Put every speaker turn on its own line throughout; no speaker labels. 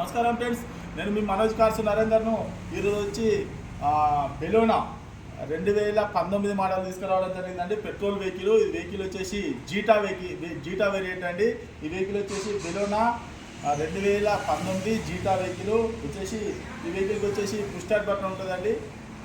నమస్కారం ఫ్రెండ్స్. నేను మీ మనోజ్ కార్స్ నరేందర్ను. ఈరోజు వచ్చి బెలోనా రెండు వేల పంతొమ్మిది మోడల్ తీసుకురావడం జరిగిందండి. Petrol vehicle. ఈ వెహికల్ వచ్చేసి జీటా వెహికల్ జీటా వేరియంట్ అండి. ఈ వెహికల్ వచ్చేసి బెలోనా రెండు వేల పంతొమ్మిది జీటా వెహికల్. వచ్చేసి ఈ వెహికల్కి వచ్చేసి పుష్ బటన్ ఉంటుందండి.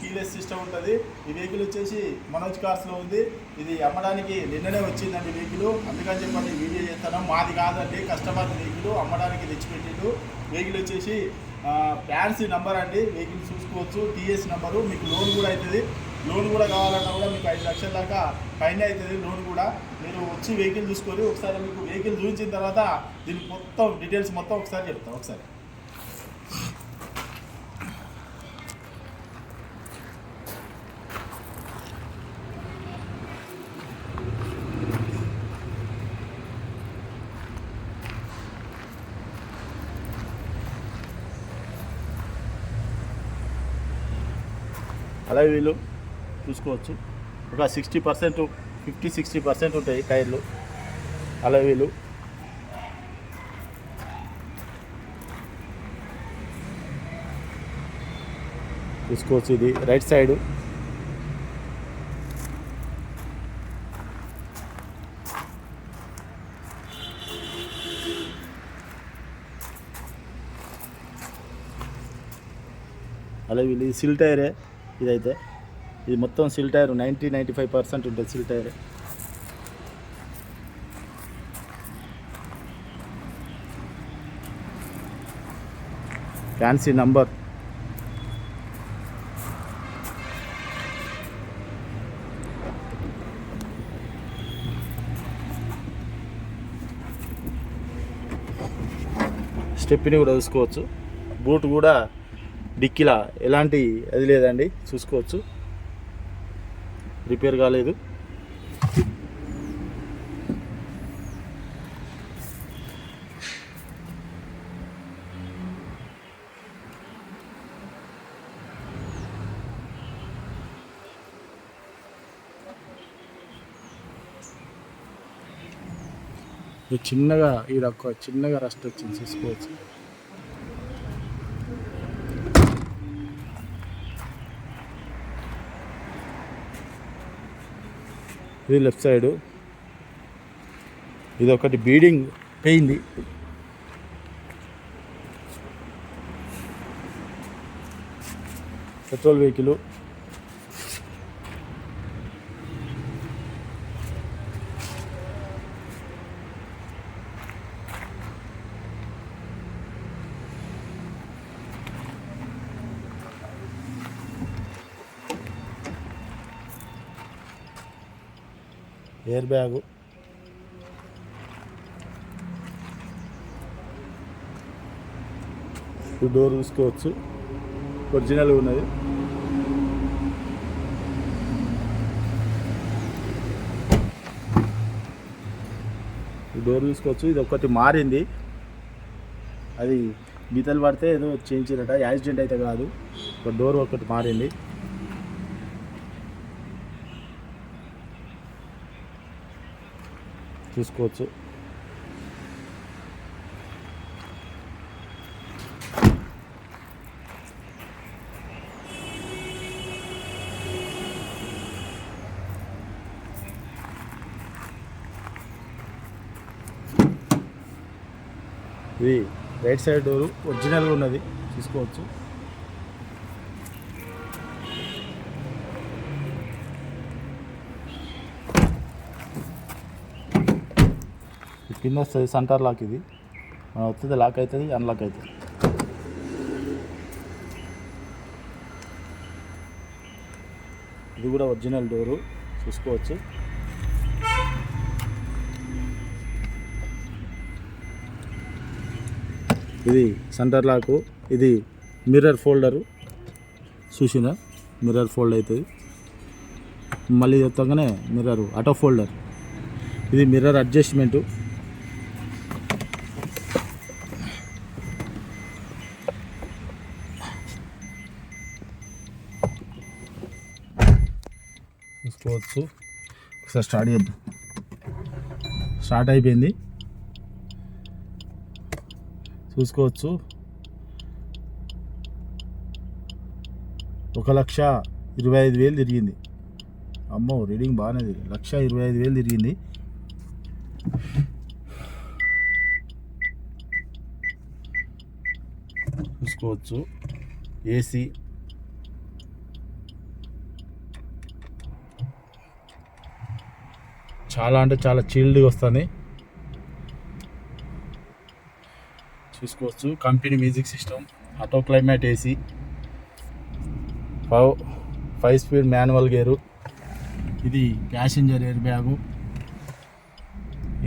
కీలెస్ సిస్టమ్ ఉంటుంది. ఈ వెహికల్ వచ్చేసి మనోజ్ కార్స్లో ఉంది. ఇది అమ్మడానికి నిన్ననే వచ్చిందండి వెహికల్. అందుకని చెప్పండి వీడియో చేస్తాను. మాది కాదండి కస్టమర్ వెహికల్. అమ్మడానికి తెచ్చిపెట్టిండు. వెహికల్ వచ్చేసి ఫ్యాన్సీ నంబర్ అండి వెహికల్ చూసుకోవచ్చు టీఎస్ నంబరు మీకు లోన్ కూడా అవుతుంది. లోన్ కూడా కావాలన్నా కూడా మీకు ఐదు లక్షల దాకా పైన అవుతుంది లోన్ కూడా. మీరు వచ్చి వెహికల్ చూసుకొని ఒకసారి మీకు వెహికల్ చూపించిన తర్వాత దీనికి మొత్తం డీటెయిల్స్ మొత్తం ఒకసారి చెప్తాం ఒకసారి. అలాగే వీళ్ళు చూసుకోవచ్చు. ఒక sixty percent fifty sixty percent ఉంటాయి టైర్లు అలాగే వీళ్ళు చూసుకోవచ్చు ఇది రైట్ సైడ్. అలాగే వీళ్ళు ఇది సిల్ టైరే. ఇదైతే. ఇది మొత్తం సిల్ tyre ninety ninety five percent ఉంటుంది సిల్ టైర్. Fancy number. స్టెప్ని కూడా చూసుకోవచ్చు. బూట్ కూడా డిక్కీలా ఎలాంటి అది లేదండి చూసుకోవచ్చు. రిపేర్ కాలేదు. చిన్నగా ఇది ఒక చిన్నగా రస్ట్ వచ్చింది చూసుకోవచ్చు. ఇది లెఫ్ట్ సైడ్. ఇది ఒకటి బీడింగ్ పోయింది. Petrol vehicle. Air bag. ఈ డోర్ చూసుకోవచ్చు ఒరిజినల్ ఉన్నది. ఈ డోర్ చూసుకోవచ్చు ఇది ఒకటి మారింది. అది గీతలు పడితే ఏదో చేయించారట. యాక్సిడెంట్ అయితే కాదు. ఒక డోర్ ఒకటి మారింది. చూసుకోవచ్చు ఇది రైట్ సైడ్ డోరు ఒరిజినల్గా ఉన్నది. చూసుకోవచ్చు కింద వస్తుంది సెంటర్ లాక్ ఇది. మనం వస్తుంది లాక్ అవుతుంది అన్లాక్ అవుతుంది ఇది కూడా ఒరిజినల్ డోరు చూసుకోవచ్చు. ఇది సెంటర్ లాకు ఇది మిర్రర్ ఫోల్డరు. చూసిన? మిర్రర్ ఫోల్డ్ అవుతుంది మళ్ళీ చెప్తాగానే మిర్రర్ ఆటో ఫోల్డర్. ఇది మిర్రర్ అడ్జస్ట్మెంటు. చూసుకోవచ్చు ఒకసారి స్టార్ట్ చేద్దాం. స్టార్ట్ అయిపోయింది. చూసుకోవచ్చు. ఒక లక్ష ఇరవై ఐదు వేలు తిరిగింది. అమ్మో రీడింగ్ బాగానే లక్ష ఇరవై ఐదు వేలు తిరిగింది. చూసుకోవచ్చు. ఏసీ చాలా అంటే చాలా చీల్డ్గా వస్తుంది. చూసుకోవచ్చు. Company music system. Auto climate AC. Five five speed manual gear. ఇది ప్యాసింజర్ ఎయిర్ బ్యాగు.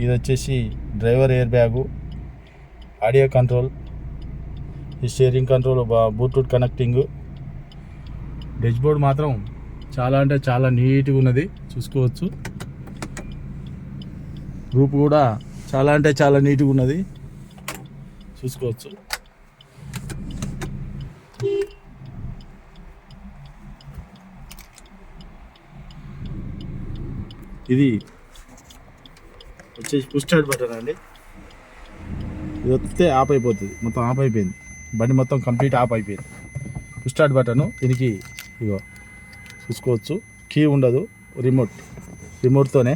ఇది వచ్చేసి driver air bag. Audio control. ఈ steering control Bluetooth connecting. Board మాత్రం చాలా అంటే చాలా నీట్గా ఉన్నది. చూసుకోవచ్చు. రూప్ కూడా చాలా అంటే చాలా నీట్గా ఉన్నది. చూసుకోవచ్చు. ఇది వచ్చేసి పుష్ స్టార్ట్ బటన్ అండి. ఇది వస్తే ఆఫ్ అయిపోతుంది. మొత్తం ఆఫ్ అయిపోయింది. బండి మొత్తం కంప్లీట్ ఆఫ్ అయిపోయింది. పుష్ స్టార్ట్ బటన్ దీనికి ఇగో చూసుకోవచ్చు. కీ ఉండదు. రిమోట్ రిమోట్తోనే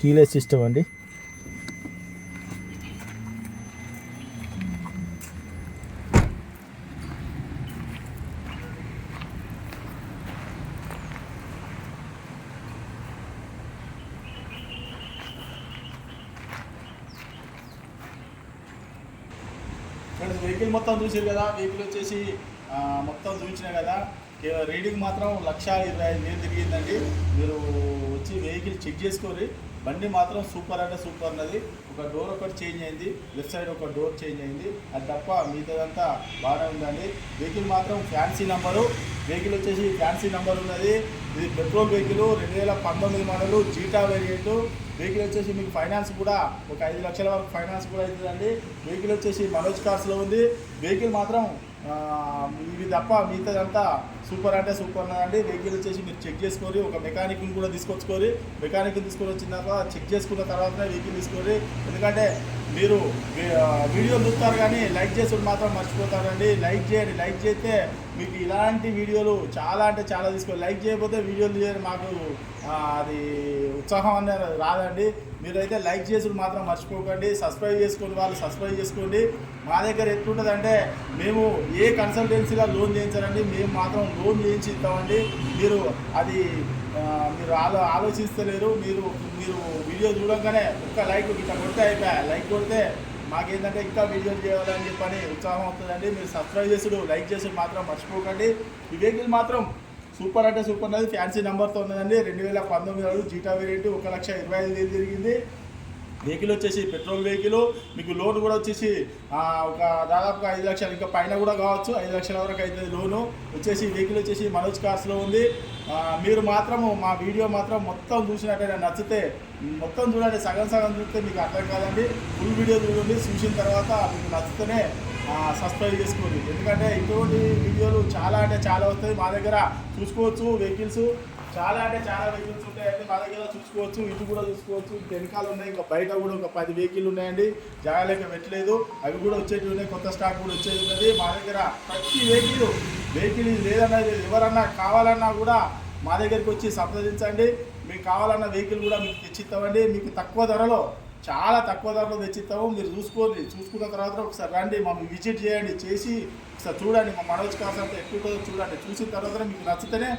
కీలెస్ సిస్టమ్ అండి ఫ్రెండ్స్ వెహికల్ మొత్తం చూసారు కదా వెహికల్ వచ్చేసి మొత్తం చూపించిన కదా రీడింగ్ మాత్రం లక్ష ఇరవై ఐదు వేలు తిరిగిందండి. మీరు వచ్చి వెహికల్ చెక్ చేసుకోరు బండి మాత్రం సూపర్ అంటే సూపర్ అన్నది ఒక డోర్ ఒకటి చేంజ్ అయింది. లెఫ్ట్ సైడ్ ఒక డోర్ చేంజ్ అయింది. అది తప్ప మిగతాదంతా బాగానే ఉందండి. వెహికల్ మాత్రం ఫ్యాన్సీ నెంబరు. వెహికల్ వచ్చేసి ఫ్యాన్సీ నెంబర్ ఉన్నది. ఇది పెట్రోల్ వెహికల్ రెండు వేల పంతొమ్మిది మోడలు జీటా వేరియంట్. వెహికల్ వచ్చేసి మీకు ఫైనాన్స్ కూడా ఒక ఐదు లక్షల వరకు ఫైనాన్స్ కూడా అవుతుందండి. వెహికల్ వచ్చేసి మనోజ్ కార్స్లో ఉంది. వెహికల్ మాత్రం ఇవి తప్ప మిగతాదంతా సూపర్ అంటే సూపర్ అండి వెహికల్ వచ్చేసి మీరు చెక్ చేసుకొని ఒక మెకానిక్ని కూడా తీసుకొచ్చుకొని మెకానిక్ తీసుకొని వచ్చిన తర్వాత చెక్ చేసుకున్న తర్వాతనే వెహికల్ తీసుకోండి ఎందుకంటే మీరు వీడియో చూస్తారు కానీ లైక్ చేసుడు మాత్రం మర్చిపోతారండి. లైక్ చేయండి. లైక్ చేస్తే మీకు ఇలాంటి వీడియోలు చాలా అంటే చాలా తీసుకోండి లైక్ చేయకపోతే వీడియోలు చేయడం మాకు అది ఉత్సాహం అనేది రాదండి. మీరైతే లైక్ చేసుడు మాత్రం మర్చిపోకండి. సబ్స్క్రైబ్ చేసుకుని వాళ్ళు సబ్స్క్రైబ్ చేసుకోండి. మా దగ్గర ఎట్లుంటుందంటే మేము ఏ కన్సల్టెన్సీగా లోన్ చేయించాలండి మేము మాత్రం లోన్ చేయించి ఇస్తామండి. మీరు అది మీరు ఆలో ఆలోచిస్తలేరు. మీరు మీరు వీడియో చూడంగానే ఒక్క లైక్ ఇట్లా కొడితే అయిపోయా? లైక్ కొడితే మాకేంటంటే ఇంకా వీడియోలు చేయాలని చెప్పని ఉత్సాహం అవుతుందండి. మీరు సబ్స్క్రైబ్ చేసుడు లైక్ చేసుడు మాత్రం మర్చిపోకండి. వివేకులు మాత్రం సూపర్ అంటే సూపర్ ఉన్నది. ఫ్యాన్సీ నెంబర్తో ఉన్నదండి. రెండు వేల పంతొమ్మిది అడుగు జీటా వేరియంట్ ఒక లక్ష ఇరవై ఐదు వేలు తిరిగింది వెహికల్ వచ్చేసి పెట్రోల్ వెహికల్ మీకు లోన్ కూడా వచ్చేసి ఒక దాదాపుగా ఐదు లక్షలు ఇంకా పైన కూడా కావచ్చు ఐదు లక్షల వరకు అవుతుంది లోను వచ్చేసి వెహికల్ వచ్చేసి మనోజ్ కార్స్లో ఉంది. మీరు మాత్రము మా వీడియో మాత్రం మొత్తం చూసినట్టయితే నచ్చితే మొత్తం చూడండి సగం సగం చూస్తే మీకు అర్థం కాదండి. ఫుల్ వీడియో చూడండి చూసిన తర్వాత మీకు నచ్చితేనే సబ్స్క్రైబ్ చేసుకోండి. ఎందుకంటే ఇటువంటి వీడియోలు చాలా అంటే చాలా వస్తాయి. మా దగ్గర చూసుకోవచ్చు వెహికల్స్ చాలా అంటే చాలా వెహికల్స్ ఉంటాయండి మా దగ్గర చూసుకోవచ్చు ఇటు కూడా చూసుకోవచ్చు. వెనకాల ఉన్నాయి ఇంకా బయట కూడా ఒక పది వెహికల్ ఉన్నాయండి. జాగాలేక పెట్టలేదు. అవి కూడా వచ్చేటి ఉన్నాయి. కొత్త స్టాక్ కూడా వచ్చేది ఉన్నది. మా దగ్గర ప్రతి వెహికల్ వెహికల్ లేదన్నది ఎవరన్నా కావాలన్నా కూడా మా దగ్గరికి వచ్చి సంప్రదించండి. మీకు కావాలన్న వెహికల్ కూడా మీకు తెచ్చిస్తామండి. మీకు తక్కువ ధరలో చాలా తక్కువ ధరలో తెచ్చిస్తాము. మీరు చూసుకోండి. చూసుకున్న తర్వాత ఒకసారి రండి. మమ్మల్ని విజిట్ చేయండి. చేసి ఒకసారి చూడండి. మా మనోజ్ కాస్ ఎక్కువ చూడండి. చూసిన తర్వాత మీకు నచ్చితేనే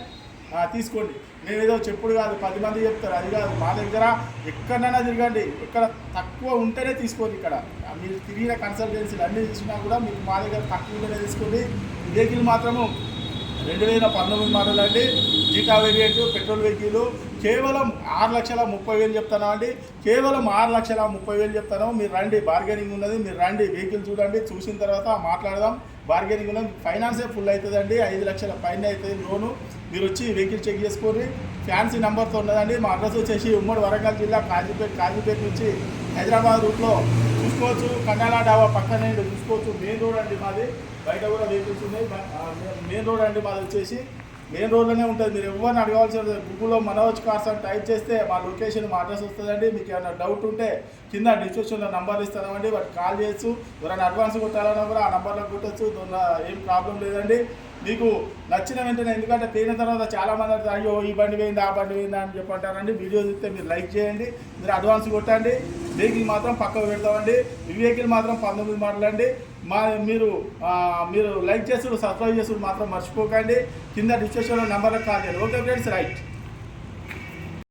తీసుకోండి. నేను ఏదో చెప్పుడు కాదు పది మంది చెప్తారు అది కాదు. మా దగ్గర ఎక్కడైనా తిరగండి. ఎక్కడ తక్కువ ఉంటేనే తీసుకోండి ఇక్కడ. మీరు తిరిగిన కన్సల్టెన్సీలు అన్నీ తీసుకున్నా కూడా మీకు మా దగ్గర తక్కువ ఉంటేనే తీసుకోండి. వెహికల్ మాత్రము. రెండు వేల పంతొమ్మిది మోడల్ అండి. జీటా వేరియంట్ పెట్రోల్ వెహికల్ కేవలం ఆరు లక్షల ముప్పై వేలు చెప్తాను అండి? కేవలం ఆరు లక్షల ముప్పై వేలు చెప్తాను. మీరు రండి బార్గెనింగ్ ఉన్నది మీరు రండి వెహికల్ చూడండి చూసిన తర్వాత మాట్లాడదాం. బార్గెనింగ్ ఉన్నది ఫైనాన్సే ఫుల్ అవుతుందండి ఐదు లక్షల పైన అవుతుంది లోను. మీరు వచ్చి వెహికల్ చెక్ చేసుకోండి. ఫ్యాన్సీ నెంబర్తో ఉన్నదండి. మా అడ్రస్ వచ్చేసి ఉమ్మడి వరంగల్ జిల్లా కాజీపేట కాజీపేట నుంచి హైదరాబాద్ రూట్లో చూసుకోవచ్చు. కన్నాల డాబా పక్కనే చూసుకోవచ్చు. మెయిన్ రోడ్ అండి మాది. బయట కూడా వెహికల్స్ ఉన్నాయి. మెయిన్ రోడ్ అండి మాది వచ్చేసి. మెయిన్ రోడ్లోనే ఉంటుంది. మీరు ఎవరిని అడగవలసిన గూగుల్లో మనోజ్ కార్స్ అని టైప్ చేస్తే మా లొకేషన్ మా అడ్రస్ వస్తుందండి. మీకు ఏమైనా డౌట్ ఉంటే కింద డిస్క్రిప్షన్లో నంబర్ ఇస్తామండి వాటికి కాల్ చేయొచ్చు. ఎవరైనా అడ్వాన్స్ కొట్టాలన్నా కూడా ఆ నంబర్లో కొట్టచ్చు. దానిలో ఏం ప్రాబ్లం లేదండి. మీకు నచ్చిన వెంటనే ఎందుకంటే పోయిన తర్వాత చాలామంది అంటారు, అయ్యో ఈ బండి పోయింది ఆ బండి పోయిందా అని చెప్పంటారండి వీడియో చూస్తే మీరు లైక్ చేయండి మీరు అడ్వాన్స్ కొట్టండి. వెహికల్ మాత్రం పక్కకు పెడతామండి. ఈ వెహికల్ మాత్రం పంతొమ్మిది మాట్లాడండి మా మీరు మీరు లైక్ చేసుడు సబ్స్క్రైబ్ చేసుడు మాత్రం మర్చిపోకండి. కింద డిస్క్రిప్షన్లో నెంబర్కి కాల్ చేయండి. Okay friends right.